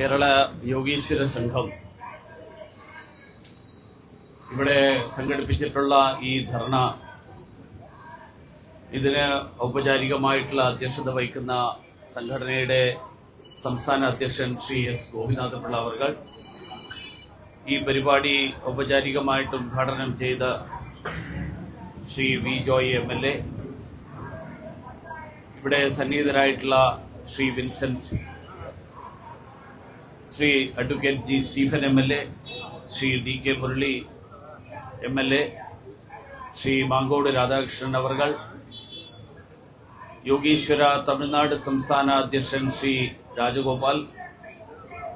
കേരള യോഗീശ്വര സംഘം ഇവിടെ സംഘടിപ്പിച്ചിട്ടുള്ള ഈ ധർണ ഇതിന് ഔപചാരികമായിട്ടുള്ള അധ്യക്ഷത വഹിക്കുന്ന സംഘടനയുടെ സംസ്ഥാന അധ്യക്ഷൻ ശ്രീ എസ് ഗോപിനാഥപിള്ള അവർ ഈ പരിപാടി ഔപചാരികമായിട്ട് ഉദ്ഘാടനം ചെയ്ത Shri V Joy M L A. ഇവിടെ സന്നിഹിതരായിട്ടുള്ള Shri Vincent Shri advocate G Stephen M L A Shri D K Murali M L A Shri Mankode Radhakrishnan അവർകൾ യോഗീശ്വര തമിഴ്നാട് സംസ്ഥാന അധ്യക്ഷൻ Shri Rajagopal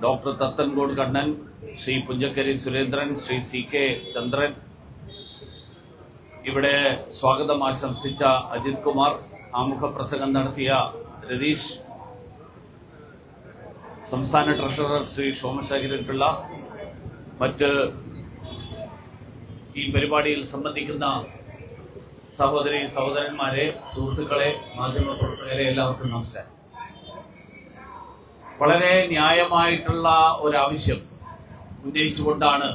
doctor Thathankode Kannan Shri Punchakkari Surendran Shri C K Chandran. ഇവിടെ സ്വാഗതം ആശംസിച്ച അജിത് കുമാർ ആമുഖ പ്രസംഗം നടത്തിയ രതീഷ് സംസ്ഥാന ട്രഷറർ ശ്രീ സോമശേഖരൻ പിള്ള മറ്റ് ഈ പരിപാടിയിൽ സംബന്ധിക്കുന്ന സഹോദരി സഹോദരന്മാരെ സുഹൃത്തുക്കളെ മാധ്യമപ്രവർത്തകരെ എല്ലാവർക്കും നമസ്കാരം. വളരെ ന്യായമായിട്ടുള്ള ഒരാവശ്യം ഉന്നയിച്ചുകൊണ്ടാണ്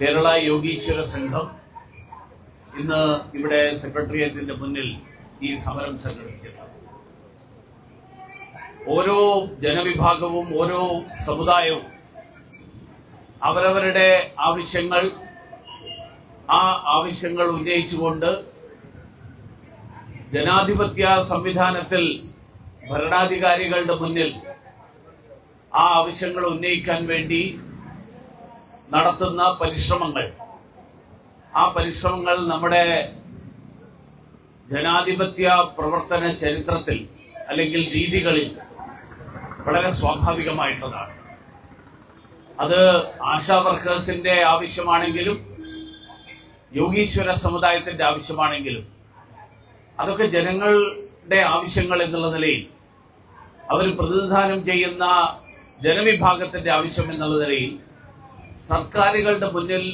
കേരള യോഗീശ്വര സംഘം ഇന്ന് ഇവിടെ സെക്രട്ടേറിയറ്റിന്റെ മുന്നിൽ ഈ സമരം സംഘടിപ്പിച്ചത്. ഓരോ ജനവിഭാഗവും ഓരോ സമുദായവും അവരവരുടെ ആവശ്യങ്ങൾ ആ ആവശ്യങ്ങൾ ഉന്നയിച്ചുകൊണ്ട് ജനാധിപത്യ സംവിധാനത്തിൽ ഭരണാധികാരികളുടെ മുന്നിൽ ആ ആവശ്യങ്ങൾ ഉന്നയിക്കാൻ വേണ്ടി നടത്തുന്ന പരിശ്രമങ്ങൾ. ആ പരിശ്രമങ്ങൾ നമ്മുടെ ജനാധിപത്യ പ്രവർത്തന ചരിത്രത്തിൽ അല്ലെങ്കിൽ രീതികളിൽ വളരെ സ്വാഭാവികമായിട്ടുള്ളതാണ്. അത് ആശാ വർക്കേഴ്സിന്റെ ആവശ്യമാണെങ്കിലും യോഗീശ്വര സമുദായത്തിന്റെ ആവശ്യമാണെങ്കിലും അതൊക്കെ ജനങ്ങളുടെ ആവശ്യങ്ങൾ എന്നുള്ള നിലയിൽ അവർ പ്രതിനിധാനം ചെയ്യുന്ന ജനവിഭാഗത്തിന്റെ ആവശ്യം എന്നുള്ള നിലയിൽ സർക്കാരുകളുടെ മുന്നിൽ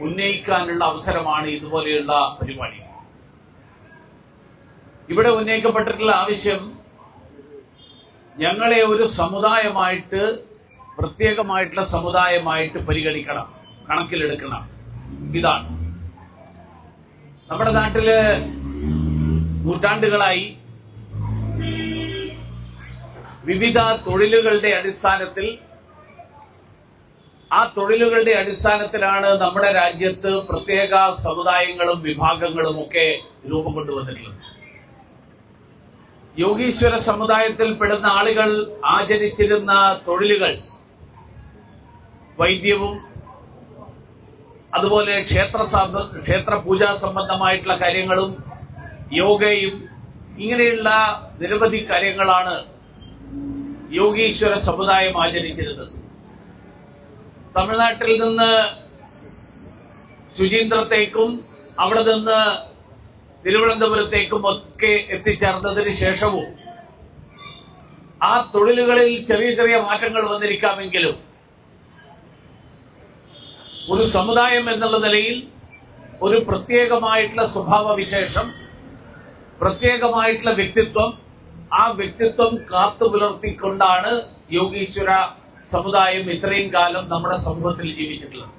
ഉന്നയിക്കാനുള്ള അവസരമാണ് ഇതുപോലെയുള്ള പരിപാടി. ഇവിടെ ഉന്നയിക്കപ്പെട്ടിട്ടുള്ള ആവശ്യം ഞങ്ങളെ ഒരു സമുദായമായിട്ട് പ്രത്യേകമായിട്ടുള്ള സമുദായമായിട്ട് പരിഗണിക്കണം. കണക്കിലെടുക്കണം. ഇതാണ്. നമ്മുടെ നാട്ടിൽ നൂറ്റാണ്ടുകളായി വിവിധ തൊഴിലുകളുടെ അടിസ്ഥാനത്തിൽ ആ തൊഴിലുകളുടെ അടിസ്ഥാനത്തിലാണ് നമ്മുടെ രാജ്യത്ത് പ്രത്യേക സമുദായങ്ങളും വിഭാഗങ്ങളും ഒക്കെ രൂപം കൊണ്ടുവന്നിട്ടുള്ളത്. യോഗീശ്വര സമുദായത്തിൽ പെടുന്ന ആളുകൾ ആചരിച്ചിരുന്ന തൊഴിലുകൾ വൈദ്യവും അതുപോലെ ക്ഷേത്ര ക്ഷേത്ര പൂജാ സംബന്ധമായിട്ടുള്ള കാര്യങ്ങളും യോഗയും ഇങ്ങനെയുള്ള നിരവധി കാര്യങ്ങളാണ് യോഗീശ്വര സമുദായം ആചരിച്ചിരുന്നത്. തമിഴ്നാട്ടിൽ നിന്ന് ശുചീന്ദ്രത്തേക്കും അവിടെ നിന്ന് തിരുവനന്തപുരത്തേക്കും ഒക്കെ എത്തിച്ചേർന്നതിന് ശേഷവും ആ തൊഴിലുകളിൽ ചെറിയ ചെറിയ മാറ്റങ്ങൾ വന്നിരിക്കാമെങ്കിലും ഒരു സമുദായം എന്നുള്ള നിലയിൽ ഒരു പ്രത്യേകമായിട്ടുള്ള സ്വഭാവ വിശേഷം പ്രത്യേകമായിട്ടുള്ള വ്യക്തിത്വം ആ വ്യക്തിത്വം കാത്തു പുലർത്തിക്കൊണ്ടാണ് യോഗീശ്വര സമുദായം ഇത്രയും കാലം നമ്മുടെ സമൂഹത്തിൽ ജീവിച്ചിട്ടുള്ളത്.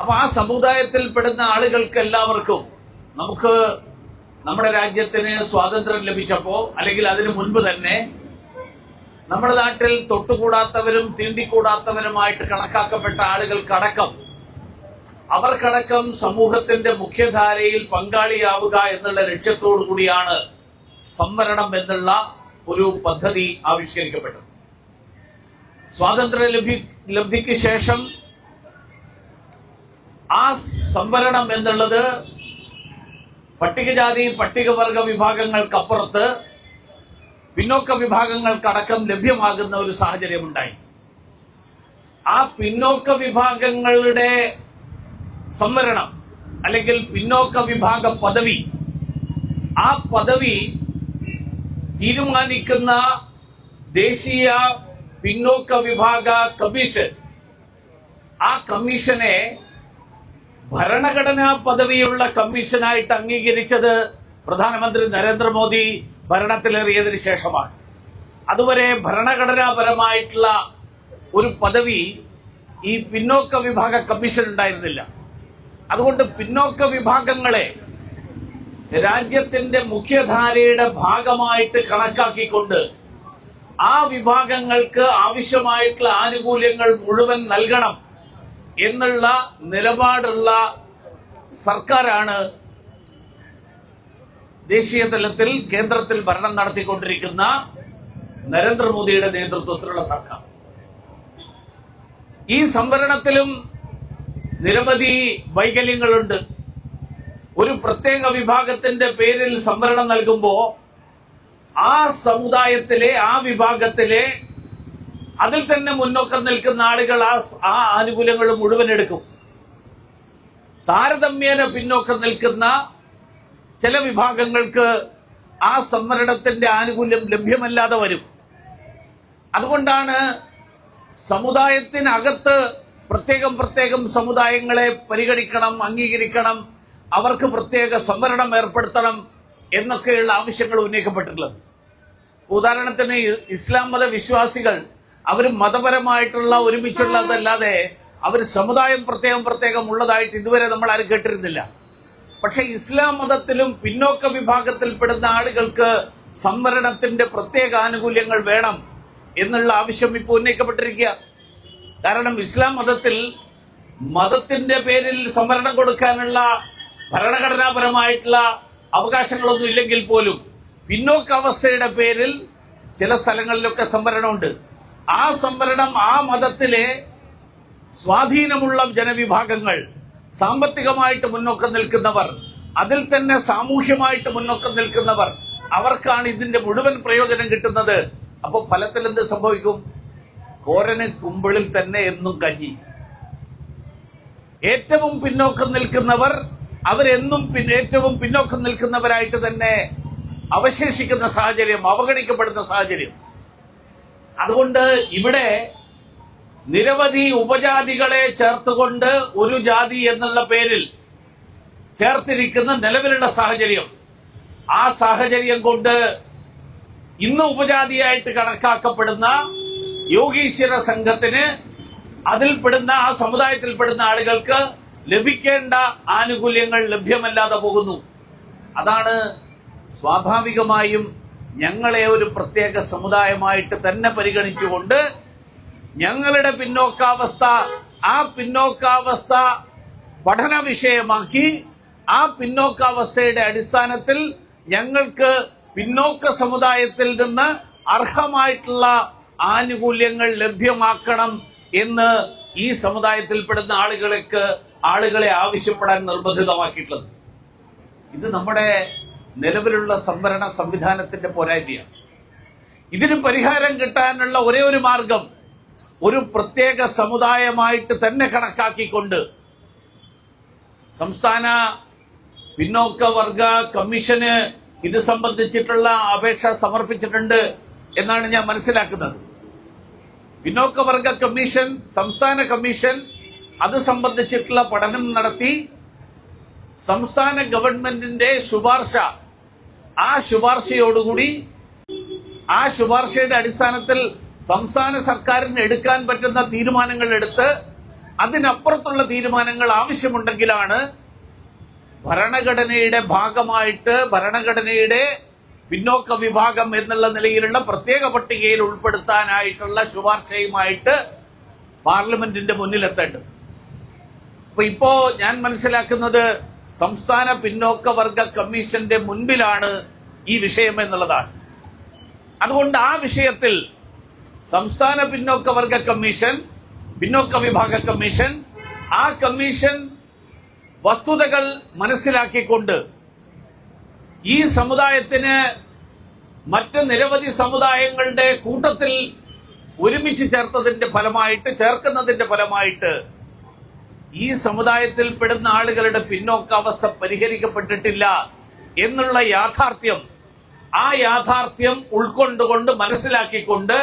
അപ്പൊ ആ സമുദായത്തിൽ പെടുന്ന ആളുകൾക്ക് എല്ലാവർക്കും നമുക്ക് നമ്മുടെ രാജ്യത്തിന് സ്വാതന്ത്ര്യം ലഭിച്ചപ്പോ അല്ലെങ്കിൽ അതിനു മുൻപ് തന്നെ നമ്മുടെ നാട്ടിൽ തൊട്ടുകൂടാത്തവരും തീണ്ടിക്കൂടാത്തവരുമായിട്ട് കണക്കാക്കപ്പെട്ട ആളുകൾക്കടക്കം അവർക്കടക്കം സമൂഹത്തിന്റെ മുഖ്യധാരയിൽ പങ്കാളിയാവുക എന്നുള്ള ലക്ഷ്യത്തോടു കൂടിയാണ് സംവരണം എന്നുള്ള ഒരു പദ്ധതി ആവിഷ്കരിക്കപ്പെട്ടത്. സ്വാതന്ത്ര്യ ലഭി ലബ്ധിക്ക് ശേഷം ആ സംവരണം എന്നുള്ളത് പട്ടികജാതി പട്ടികവർഗ വിഭാഗങ്ങൾക്കപ്പുറത്ത് പിന്നോക്ക വിഭാഗങ്ങൾക്കടക്കം ലഭ്യമാകുന്ന ഒരു സാഹചര്യമുണ്ടായി. ആ പിന്നോക്ക വിഭാഗങ്ങളുടെ സംവരണം അല്ലെങ്കിൽ പിന്നോക്ക വിഭാഗ പദവി ആ പദവി തീരുമാനിക്കുന്ന ദേശീയ പിന്നോക്ക വിഭാഗ കമ്മീഷൻ ആ കമ്മീഷനെ ഭരണഘടനാ പദവിയുള്ള കമ്മീഷനായിട്ട് അംഗീകരിച്ചത് പ്രധാനമന്ത്രി നരേന്ദ്രമോദി ഭരണത്തിലേറിയതിനു ശേഷമാണ്. അതുവരെ ഭരണഘടനാപരമായിട്ടുള്ള ഒരു പദവി ഈ പിന്നോക്ക വിഭാഗ കമ്മീഷൻ ഉണ്ടായിരുന്നില്ല. അതുകൊണ്ട് പിന്നോക്ക വിഭാഗങ്ങളെ രാജ്യത്തിന്റെ മുഖ്യധാരയുടെ ഭാഗമായിട്ട് കണക്കാക്കിക്കൊണ്ട് ആ വിഭാഗങ്ങൾക്ക് ആവശ്യമായിട്ടുള്ള ആനുകൂല്യങ്ങൾ മുഴുവൻ നൽകണം. എന്നുള്ള നിലപാടുള്ള സർക്കാരാണ് ദേശീയ തലത്തിൽ കേന്ദ്രത്തിൽ ഭരണം നടത്തിക്കൊണ്ടിരിക്കുന്ന നരേന്ദ്രമോദിയുടെ നേതൃത്വത്തിലുള്ള സർക്കാർ. ഈ സംവരണത്തിലും നിരവധി വൈകല്യങ്ങളുണ്ട്. ഒരു പ്രത്യേക വിഭാഗത്തിന്റെ പേരിൽ സംവരണം നൽകുമ്പോൾ ആ സമുദായത്തിലെ ആ വിഭാഗത്തിലെ അതിൽ തന്നെ മുന്നോക്കം നിൽക്കുന്ന ആളുകൾ ആ ആ ആനുകൂല്യങ്ങൾ മുഴുവൻ എടുക്കും. താരതമ്യേന പിന്നോക്കം നിൽക്കുന്ന ചില വിഭാഗങ്ങൾക്ക് ആ സംവരണത്തിന്റെ ആനുകൂല്യം ലഭ്യമല്ലാതെ വരും. അതുകൊണ്ടാണ് സമുദായത്തിനകത്ത് പ്രത്യേകം പ്രത്യേകം സമുദായങ്ങളെ പരിഗണിക്കണം അംഗീകരിക്കണം അവർക്ക് പ്രത്യേക സംവരണം ഏർപ്പെടുത്തണം എന്നൊക്കെയുള്ള ആവശ്യങ്ങൾ ഉന്നയിക്കപ്പെട്ടിട്ടുള്ളത്. ഉദാഹരണത്തിന് ഇസ്ലാം മത വിശ്വാസികൾ അവർ മതപരമായിട്ടുള്ള ഒരുമിച്ചുള്ളതല്ലാതെ അവർ സമുദായം പ്രത്യേകം പ്രത്യേകം ഉള്ളതായിട്ട് ഇതുവരെ നമ്മൾ ആരും കേട്ടിരുന്നില്ല. പക്ഷെ ഇസ്ലാം മതത്തിലും പിന്നോക്ക വിഭാഗത്തിൽപ്പെടുന്ന ആളുകൾക്ക് സംവരണത്തിന്റെ പ്രത്യേക ആനുകൂല്യങ്ങൾ വേണം എന്നുള്ള ആവശ്യം ഇപ്പോൾ ഉന്നയിക്കപ്പെട്ടിരിക്കുക. കാരണം ഇസ്ലാം മതത്തിൽ മതത്തിന്റെ പേരിൽ സംവരണം കൊടുക്കാനുള്ള ഭരണഘടനാപരമായിട്ടുള്ള അവകാശങ്ങളൊന്നും ഇല്ലെങ്കിൽ പോലും പിന്നോക്കാവസ്ഥയുടെ പേരിൽ ചില സ്ഥലങ്ങളിലൊക്കെ സംവരണമുണ്ട്. ആ സംവരണം ആ മതത്തിലെ സ്വാധീനമുള്ള ജനവിഭാഗങ്ങൾ സാമ്പത്തികമായിട്ട് മുന്നോക്കം നിൽക്കുന്നവർ അതിൽ തന്നെ സാമൂഹ്യമായിട്ട് മുന്നോക്കം നിൽക്കുന്നവർ അവർക്കാണ് ഇതിന്റെ മുഴുവൻ പ്രയോജനം കിട്ടുന്നത്. അപ്പൊ ഫലത്തിൽ എന്ത് സംഭവിക്കും? കോരന് കുമ്പിളിൽ തന്നെ എന്നും കഞ്ഞി. ഏറ്റവും പിന്നോക്കം നിൽക്കുന്നവർ അവരെന്നും ഏറ്റവും പിന്നോക്കം നിൽക്കുന്നവരായിട്ട് തന്നെ അവശേഷിക്കുന്ന സാഹചര്യം അവഗണിക്കപ്പെടുന്ന സാഹചര്യം. അതുകൊണ്ട് ഇവിടെ നിരവധി ഉപജാതികളെ ചേർത്തുകൊണ്ട് ഒരു ജാതി എന്നുള്ള പേരിൽ ചേർത്തിരിക്കുന്ന നിലവിലുള്ള സാഹചര്യം. ആ സാഹചര്യം കൊണ്ട് ഇന്ന് ഉപജാതിയായിട്ട് കണക്കാക്കപ്പെടുന്ന യോഗീശ്വര സംഘത്തിന് അതിൽപ്പെടുന്ന ആ സമുദായത്തിൽപ്പെടുന്ന ആളുകൾക്ക് ലഭിക്കേണ്ട ആനുകൂല്യങ്ങൾ ലഭ്യമല്ലാതെ പോകുന്നു. അതാണ് സ്വാഭാവികമായും ഞങ്ങളെ ഒരു പ്രത്യേക സമുദായമായിട്ട് തന്നെ പരിഗണിച്ചുകൊണ്ട് ഞങ്ങളുടെ പിന്നോക്കാവസ്ഥ ആ പിന്നോക്കാവസ്ഥ പഠന വിഷയമാക്കി ആ പിന്നോക്കാവസ്ഥയുടെ അടിസ്ഥാനത്തിൽ ഞങ്ങൾക്ക് പിന്നോക്ക സമുദായത്തിൽ നിന്ന് അർഹമായിട്ടുള്ള ആനുകൂല്യങ്ങൾ ലഭ്യമാക്കണം എന്ന് ഈ സമുദായത്തിൽപ്പെടുന്ന ആളുകൾക്ക് ആളുകളെ ആവശ്യപ്പെടാൻ നിർബന്ധിതമാക്കിയിട്ടുള്ളത്. ഇത് നമ്മുടെ നിലവിലുള്ള സംവരണ സംവിധാനത്തിന്റെ പോരായ്മയാണ്. ഇതിന് പരിഹാരം കിട്ടാനുള്ള ഒരേ ഒരു മാർഗം ഒരു പ്രത്യേക സമുദായമായിട്ട് തന്നെ കണക്കാക്കിക്കൊണ്ട് സംസ്ഥാന പിന്നോക്ക വർഗ കമ്മീഷന് ഇത് സംബന്ധിച്ചിട്ടുള്ള അപേക്ഷ സമർപ്പിച്ചിട്ടുണ്ട് എന്നാണ് ഞാൻ മനസ്സിലാക്കുന്നത്. പിന്നോക്ക വർഗ കമ്മീഷൻ സംസ്ഥാന കമ്മീഷൻ അത് സംബന്ധിച്ചിട്ടുള്ള പഠനം നടത്തി സംസ്ഥാന ഗവൺമെന്റിന്റെ ശുപാർശ ആ ശുപാർശയോടുകൂടി ആ ശുപാർശയുടെ അടിസ്ഥാനത്തിൽ സംസ്ഥാന സർക്കാരിന് എടുക്കാൻ പറ്റുന്ന തീരുമാനങ്ങൾ എടുത്ത് അതിനപ്പുറത്തുള്ള തീരുമാനങ്ങൾ ആവശ്യമുണ്ടെങ്കിലാണ് ഭരണഘടനയുടെ ഭാഗമായിട്ട് ഭരണഘടനയുടെ പിന്നോക്ക വിഭാഗം എന്നുള്ള നിലയിലുള്ള പ്രത്യേക പട്ടികയിൽ ഉൾപ്പെടുത്താനായിട്ടുള്ള ശുപാർശയുമായിട്ട് പാർലമെന്റിന്റെ മുന്നിലെത്തേണ്ടത്. അപ്പൊ ഇപ്പോ ഞാൻ മനസ്സിലാക്കുന്നത് സംസ്ഥാന പിന്നോക്ക വർഗ കമ്മീഷന്റെ മുൻപിലാണ് ഈ വിഷയം എന്നുള്ളതാണ്. അതുകൊണ്ട് ആ വിഷയത്തിൽ സംസ്ഥാന പിന്നോക്ക വർഗ കമ്മീഷൻ പിന്നോക്ക വിഭാഗ കമ്മീഷൻ ആ കമ്മീഷൻ വസ്തുതകൾ മനസ്സിലാക്കിക്കൊണ്ട് ഈ സമുദായത്തിന് മറ്റ് നിരവധി സമുദായങ്ങളുടെ കൂട്ടത്തിൽ ഒരുമിച്ച് ചേർത്തതിന്റെ ഫലമായിട്ട് ചേർക്കുന്നതിന്റെ ഫലമായിട്ട് ഈ സമുദായത്തിൽപ്പെടുന്ന ആളുകളുടെ പിന്നോക്കാവസ്ഥ പരിഹരിക്കപ്പെട്ടിട്ടില്ല എന്നുള്ള യാഥാർത്ഥ്യം ആ യാഥാർത്ഥ്യം ഉൾക്കൊണ്ടുകൊണ്ട് മനസ്സിലാക്കിക്കൊണ്ട്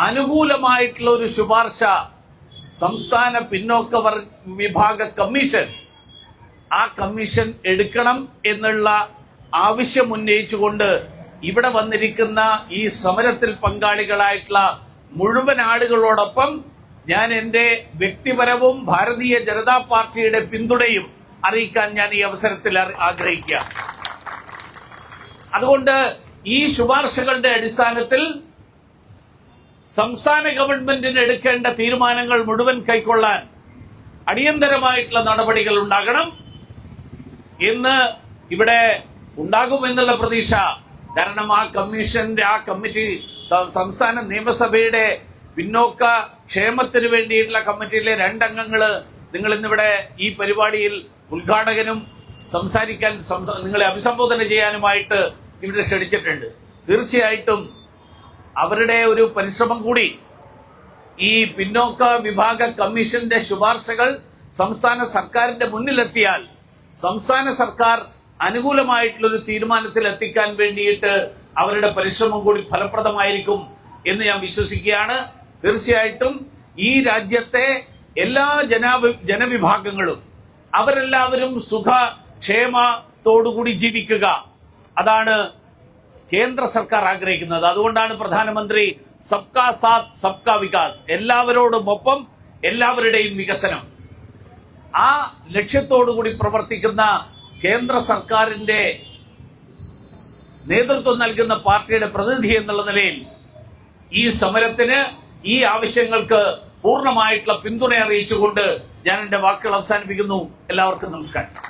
അനുകൂലമായിട്ടുള്ള ഒരു ശുപാർശ സംസ്ഥാന പിന്നോക്ക വിഭാഗ കമ്മീഷൻ ആ കമ്മീഷൻ എടുക്കണം എന്നുള്ള ആവശ്യം ഉന്നയിച്ചുകൊണ്ട് ഇവിടെ വന്നിരിക്കുന്ന ഈ സമരത്തിൽ പങ്കാളികളായിട്ടുള്ള മുഴുവൻ ആളുകളോടൊപ്പം ഞാൻ എന്റെ വ്യക്തിപരവും ഭാരതീയ ജനതാ പാർട്ടിയുടെ പിന്തുണയും അറിയിക്കാൻ ഞാൻ ഈ അവസരത്തിൽ ആഗ്രഹിക്കുക. അതുകൊണ്ട് ഈ ശുപാർശകളുടെ അടിസ്ഥാനത്തിൽ സംസ്ഥാന ഗവൺമെന്റിന് എടുക്കേണ്ട തീരുമാനങ്ങൾ മുഴുവൻ കൈക്കൊള്ളാൻ അടിയന്തരമായിട്ടുള്ള നടപടികൾ ഉണ്ടാകണം. ഇന്ന് ഇവിടെ ഉണ്ടാകുമെന്നുള്ള പ്രതീക്ഷ. കാരണം ആ കമ്മീഷന്റെ ആ കമ്മിറ്റി സംസ്ഥാന നിയമസഭയുടെ പിന്നോക്ക ക്ഷേമത്തിന് വേണ്ടിയിട്ടുള്ള കമ്മിറ്റിയിലെ രണ്ടംഗങ്ങൾ നിങ്ങൾ ഇന്നിവിടെ ഈ പരിപാടിയിൽ ഉദ്ഘാടകനും സംസാരിക്കാൻ നിങ്ങളെ അഭിസംബോധന ചെയ്യാനുമായിട്ട് ഇവിടെ ക്ഷണിച്ചിട്ടുണ്ട്. തീർച്ചയായിട്ടും അവരുടെ ഒരു പരിശ്രമം കൂടി ഈ പിന്നോക്ക വിഭാഗ കമ്മീഷന്റെ ശുപാർശകൾ സംസ്ഥാന സർക്കാരിന്റെ മുന്നിലെത്തിയാൽ സംസ്ഥാന സർക്കാർ അനുകൂലമായിട്ടുള്ളൊരു തീരുമാനത്തിൽ എത്തിക്കാൻ വേണ്ടിയിട്ട് അവരുടെ പരിശ്രമം കൂടി ഫലപ്രദമായിരിക്കും എന്ന് ഞാൻ വിശ്വസിക്കുകയാണ്. തീർച്ചയായിട്ടും ഈ രാജ്യത്തെ എല്ലാ ജനാവി ജനവിഭാഗങ്ങളും അവരെല്ലാവരും സുഖ ക്ഷേമത്തോടുകൂടി ജീവിക്കുക. അതാണ് കേന്ദ്ര സർക്കാർ ആഗ്രഹിക്കുന്നത്. അതുകൊണ്ടാണ് പ്രധാനമന്ത്രി സബ്കാ സാത്ത് സബ്കാ വികാസ് എല്ലാവരോടുമൊപ്പം എല്ലാവരുടെയും വികസനം. ആ ലക്ഷ്യത്തോടുകൂടി പ്രവർത്തിക്കുന്ന കേന്ദ്ര സർക്കാരിന്റെ നേതൃത്വം നൽകുന്ന പാർട്ടിയുടെ പ്രതിനിധി എന്നുള്ള നിലയിൽ ഈ സമരത്തിന് ഈ ആവശ്യങ്ങൾക്ക് പൂർണമായിട്ടുള്ള പിന്തുണ അറിയിച്ചുകൊണ്ട് ഞാൻ എന്റെ വാക്കുകൾ അവസാനിപ്പിക്കുന്നു. എല്ലാവർക്കും നമസ്കാരം.